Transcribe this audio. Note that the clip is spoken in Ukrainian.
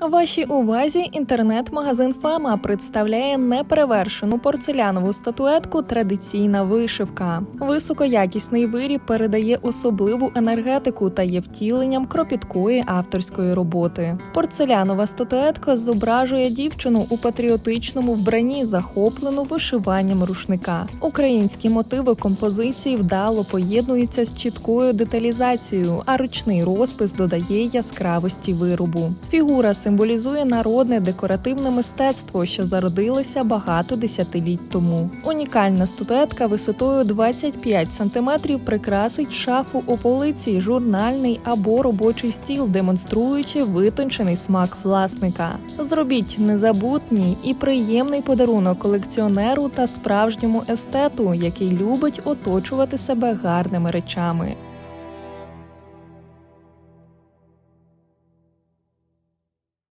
Вашій увазі інтернет-магазин Фама представляє неперевершену порцелянову статуетку Традиційна вишивка. Високоякісний виріб передає особливу енергетику та є втіленням кропіткої авторської роботи. Порцелянова статуетка зображує дівчину у патріотичному вбранні, захоплену вишиванням рушника. Українські мотиви композиції вдало поєднуються з чіткою деталізацією, а ручний розпис додає яскравості виробу. Фігура символізує народне декоративне мистецтво, що зародилося багато десятиліть тому. Унікальна статуетка висотою 25 см прикрасить шафу у полиці, журнальний або робочий стіл, демонструючи витончений смак власника. Зробіть незабутній і приємний подарунок колекціонеру та справжньому естету, який любить оточувати себе гарними речами.